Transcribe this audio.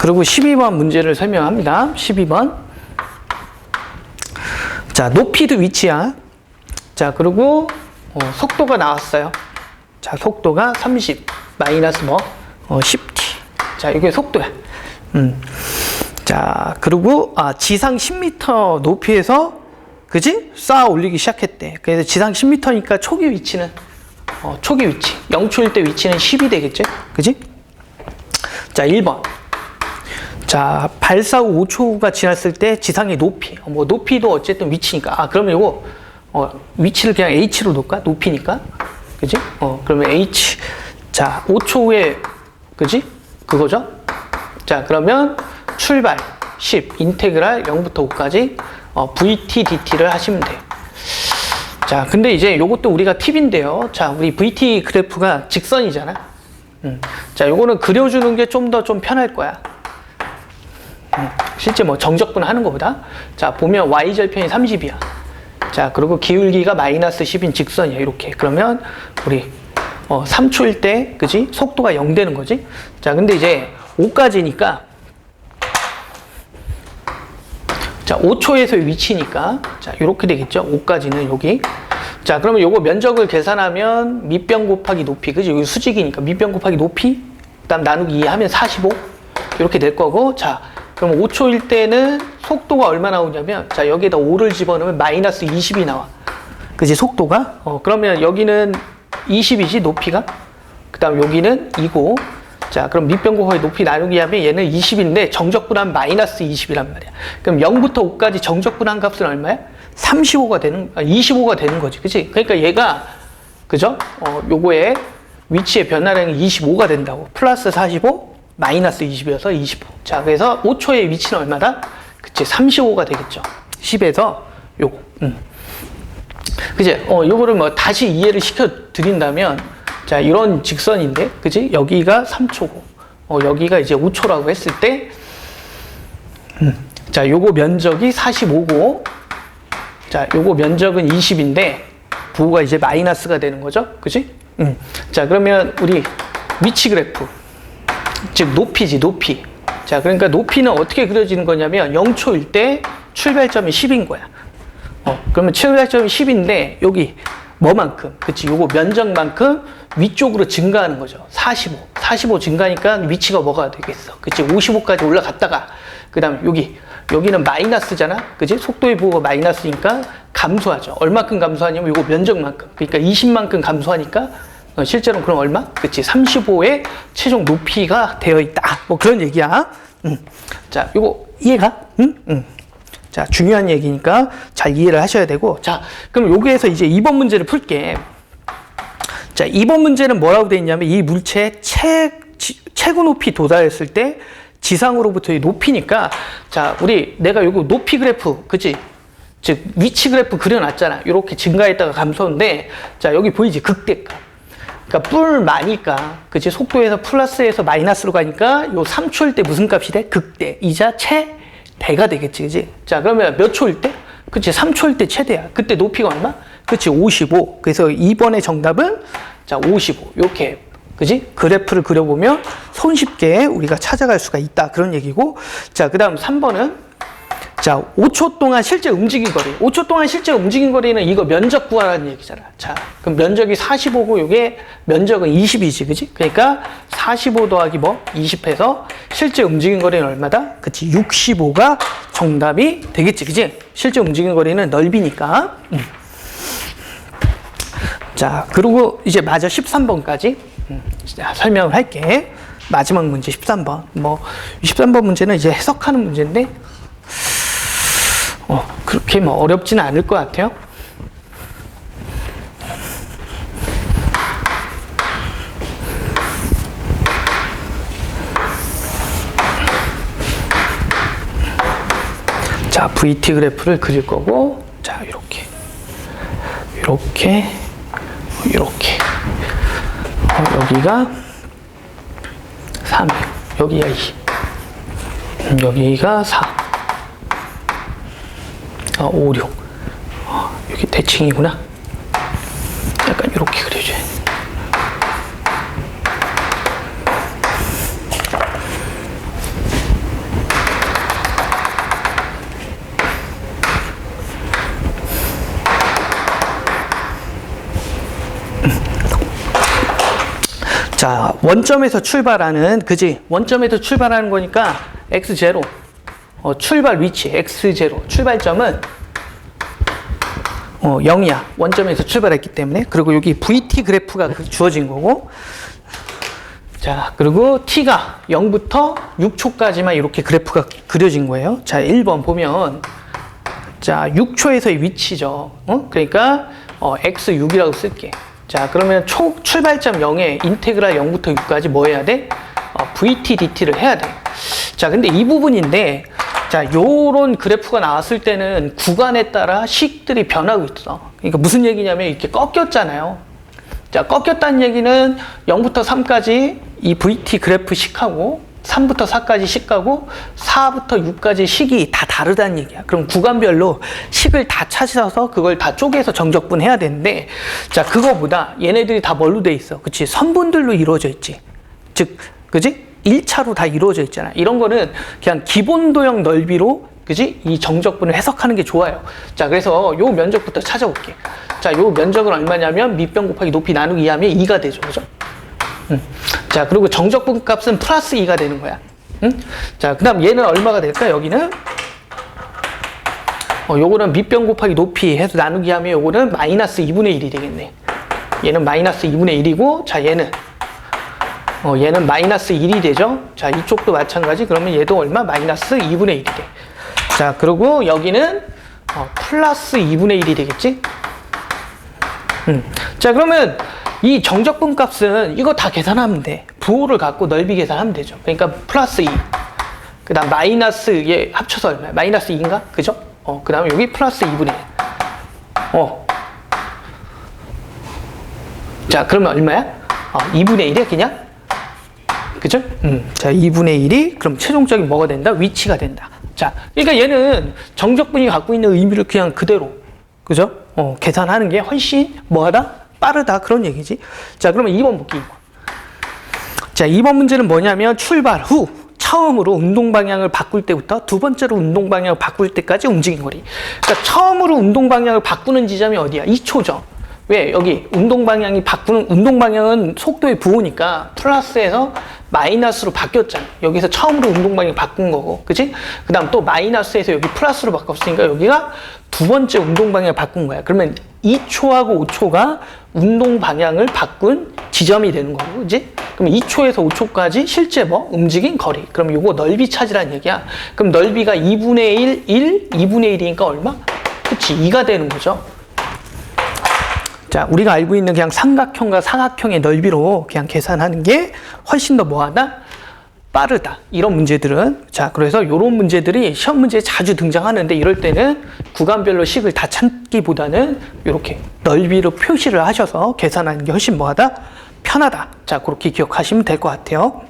그리고 12번 문제를 설명합니다. 12번. 자, 높이도 위치야. 자, 그리고 어, 속도가 나왔어요. 자, 속도가 30 마이너스 뭐 어, 10t. 자, 이게 속도야. 음. 자, 그리고 아, 지상 10m 높이에서 그지? 쌓아 올리기 시작했대. 그래서 지상 10m니까 초기 위치는 어, 초기 위치. 0초일 때 위치는 10이 되겠지? 그지? 자, 1번. 자, 발사 후 5초가 지났을 때 지상의 높이. 어, 뭐 높이도 어쨌든 위치니까. 아, 그러면 이거 어, 위치를 그냥 h로 놓을까? 높이니까. 그지? 어, 그러면 h. 자, 5초 후에 그지? 그거죠? 자, 그러면 출발 10 인테그랄 0부터 5까지 어, vt dt를 하시면 돼요. 자, 근데 이제 요것도 우리가 팁인데요. 자, 우리 vt 그래프가 직선이잖아. 음. 자, 요거는 그려주는 게 좀 더좀 편할 거야. 음. 실제 뭐 정적분 하는 것보다. 자, 보면 y절편이 30이야. 자, 그리고 기울기가 마이너스 10인 직선이야. 이렇게. 그러면 우리 어, 3초일 때, 그지? 속도가 0 되는 거지? 자, 근데 이제 5까지니까 자, 5초에서의 위치니까 자, 이렇게 되겠죠. 5까지는 여기. 자, 그러면 요거 면적을 계산하면 밑변 곱하기 높이. 그지? 여기 수직이니까 밑변 곱하기 높이. 그다음 나누기 2 하면 45. 이렇게 될 거고. 자, 그럼 5초일 때는 속도가 얼마 나오냐면 자, 여기에다 5를 집어넣으면 마이너스 20이 나와. 그지? 속도가. 어, 그러면 여기는 20이지 높이가. 그 다음 여기는 2고. 자, 그럼 밑변 곱하기 높이 나누기 하면 얘는 20인데 정적분한 마이너스 20이란 말이야. 그럼 0부터 5까지 정적분한 값은 얼마야? 35가 되는, 아, 25가 되는 거지. 그치? 그러니까 얘가, 그죠? 어, 요거의 위치의 변화량이 25가 된다고. 플러스 45, 마이너스 20이어서 25. 자, 그래서 5초의 위치는 얼마다? 그치? 35가 되겠죠. 10에서 요거. 음. 그지? 어, 요거를 뭐 다시 이해를 시켜 드린다면, 자, 이런 직선인데, 그지? 여기가 3초고, 어, 여기가 이제 5초라고 했을 때, 음, 자, 요거 면적이 45고, 자, 요거 면적은 20인데, 부호가 이제 마이너스가 되는 거죠? 그지? 음. 자, 그러면 우리 위치 그래프, 즉, 높이지, 높이. 자, 그러니까 높이는 어떻게 그려지는 거냐면, 0초일 때 출발점이 10인 거야. 어, 그러면 출발점이 10인데 여기 뭐만큼? 그치 요거 면적만큼 위쪽으로 증가하는 거죠. 45. 45 증가하니까 위치가 뭐가 되겠어? 그치 55까지 올라갔다가 그 다음 여기 여기는 마이너스잖아. 그치 속도의 부호가 마이너스니까 감소하죠. 얼마큼 감소하냐면 요거 면적만큼. 그러니까 20만큼 감소하니까 어, 실제로 그럼 얼마? 그치 35의 최종 높이가 되어 있다. 뭐 그런 얘기야. 음. 자, 요거 이해가? 응? 응. 자, 중요한 얘기니까 잘 이해를 하셔야 되고. 자, 그럼 여기에서 이제 2번 문제를 풀게. 자, 2번 문제는 뭐라고 되어 있냐면 이 물체의 최, 지- 최고 높이 도달했을 때 지상으로부터의 높이니까 자, 우리 내가 요거 높이 그래프, 그치? 즉, 위치 그래프 그려놨잖아. 이렇게 증가했다가 감소인데, 자, 여기 보이지? 극대값. 그러니까 뿔 마니까, 그치? 속도에서 플러스에서 마이너스로 가니까 요 3초일 때 무슨 값이 돼? 극대. 이자 최대가 되겠지, 그치? 자, 그러면 몇 초일 때? 그치? 3초일 때 최대야. 그때 높이가 얼마? 그치? 55. 그래서 2번의 정답은 자, 55. 이렇게. 그지? 그래프를 그려보면 손쉽게 우리가 찾아갈 수가 있다. 그런 얘기고. 자, 그 다음 3번은 자, 5초 동안 실제 움직인 거리. 5초 동안 실제 움직인 거리는 이거 면적 구하라는 얘기잖아. 자, 그럼 면적이 45고 이게 면적은 20이지, 그지? 그러니까 45 더하기 뭐? 20해서 실제 움직인 거리는 얼마다? 그치, 65가 정답이 되겠지, 그지? 실제 움직인 거리는 넓이니까. 음. 자, 그리고 이제 마저 13번까지 음, 자, 설명을 할게. 마지막 문제 13번. 뭐 13번 문제는 이제 해석하는 문제인데 어, 그렇게 뭐 어렵지는 않을 것 같아요. 자, VT 그래프를 그릴 거고, 자, 이렇게, 이렇게, 이렇게. 어, 여기가 3, 여기가 2, 음, 여기가 4. 4, 5, 6 어, 여기 대칭이구나. 약간 이렇게 그려줘야 돼. 자, 원점에서 출발하는, 그지? 원점에서 출발하는 거니까 x 제로. 어, 출발 위치, x0. 출발점은 어, 0이야. 원점에서 출발했기 때문에. 그리고 여기 VT 그래프가 그 주어진 거고. 자, 그리고 t가 0부터 6초까지만 이렇게 그래프가 그려진 거예요. 자, 1번 보면 자, 6초에서의 위치죠. 어? 그러니까 어, x6이라고 쓸게. 자, 그러면 초 출발점 0에 인테그랄 0부터 6까지 뭐 해야 돼? 어, vt dt를 해야 돼. 자, 근데 이 부분인데 자, 요런 그래프가 나왔을 때는 구간에 따라 식들이 변하고 있어. 그러니까 무슨 얘기냐면 이렇게 꺾였잖아요. 자, 꺾였다는 얘기는 0부터 3까지 이 VT 그래프 식하고 3부터 4까지 식하고 4부터 6까지 식이 다 다르다는 얘기야. 그럼 구간별로 식을 다 찾아서 그걸 다 쪼개서 정적분 해야 되는데 자, 그거보다 얘네들이 다 뭘로 돼 있어? 그치? 선분들로 이루어져 있지. 즉, 그지? 1차로 다 이루어져 있잖아. 이런 거는 그냥 기본 도형 넓이로 그지? 이 정적분을 해석하는 게 좋아요. 자, 그래서 요 면적부터 찾아볼게. 자, 요 면적은 얼마냐면 밑변 곱하기 높이 나누기 2하면 2가 되죠. 그죠? 음. 자, 그리고 정적분 값은 플러스 2가 되는 거야. 음? 자, 그 다음 얘는 얼마가 될까? 여기는 어, 요거는 밑변 곱하기 높이 해서 나누기 하면 요거는 마이너스 2분의 1이 되겠네. 얘는 마이너스 2분의 1이고, 자, 얘는 어, 얘는 마이너스 1이 되죠? 자, 이쪽도 마찬가지. 그러면 얘도 얼마? 마이너스 2분의 1이 돼. 자, 그리고 여기는 어, 플러스 2분의 1이 되겠지? 음. 자, 그러면 이 정적분 값은 이거 다 계산하면 돼. 부호를 갖고 넓이 계산하면 되죠. 그러니까 플러스 2. 그 다음 마이너스 얘 합쳐서 얼마야? 마이너스 2인가? 그죠? 어, 그 다음에 여기 플러스 2분의 1. 어. 자, 그러면 얼마야? 어, 2분의 1이야, 그냥? 그죠? 음. 자, 2분의 1이 그럼 최종적인 뭐가 된다? 위치가 된다. 자, 그러니까 얘는 정적분이 갖고 있는 의미를 그냥 그대로, 그죠? 어, 계산하는 게 훨씬 뭐하다? 빠르다. 그런 얘기지. 자, 그러면 2번 볼게, 2번. 자, 2번 문제는 뭐냐면 출발 후 처음으로 운동 방향을 바꿀 때부터 두 번째로 운동 방향을 바꿀 때까지 움직인 거리. 그러니까 처음으로 운동 방향을 바꾸는 지점이 어디야? 2초죠. 왜? 여기 운동 방향이 바꾸는 운동 방향은 속도의 부호니까 플러스에서 마이너스로 바뀌었잖아. 여기서 처음으로 운동 방향 바꾼 거고, 그지? 그다음 또 마이너스에서 여기 플러스로 바꿨으니까 여기가 두 번째 운동 방향을 바꾼 거야. 그러면 2초하고 5초가 운동 방향을 바꾼 지점이 되는 거고, 그지? 그럼 2초에서 5초까지 실제 뭐 움직인 거리. 그럼 요거 넓이 찾으라는 얘기야. 그럼 넓이가 2분의 1, 1, 2분의 1이니까 얼마? 그치, 2가 되는 거죠. 자, 우리가 알고 있는 그냥 삼각형과 사각형의 넓이로 그냥 계산하는 게 훨씬 더 뭐하다? 빠르다. 이런 문제들은. 자, 그래서 이런 문제들이 시험 문제에 자주 등장하는데 이럴 때는 구간별로 식을 다 찾기보다는 이렇게 넓이로 표시를 하셔서 계산하는 게 훨씬 뭐하다? 편하다. 자, 그렇게 기억하시면 될 것 같아요.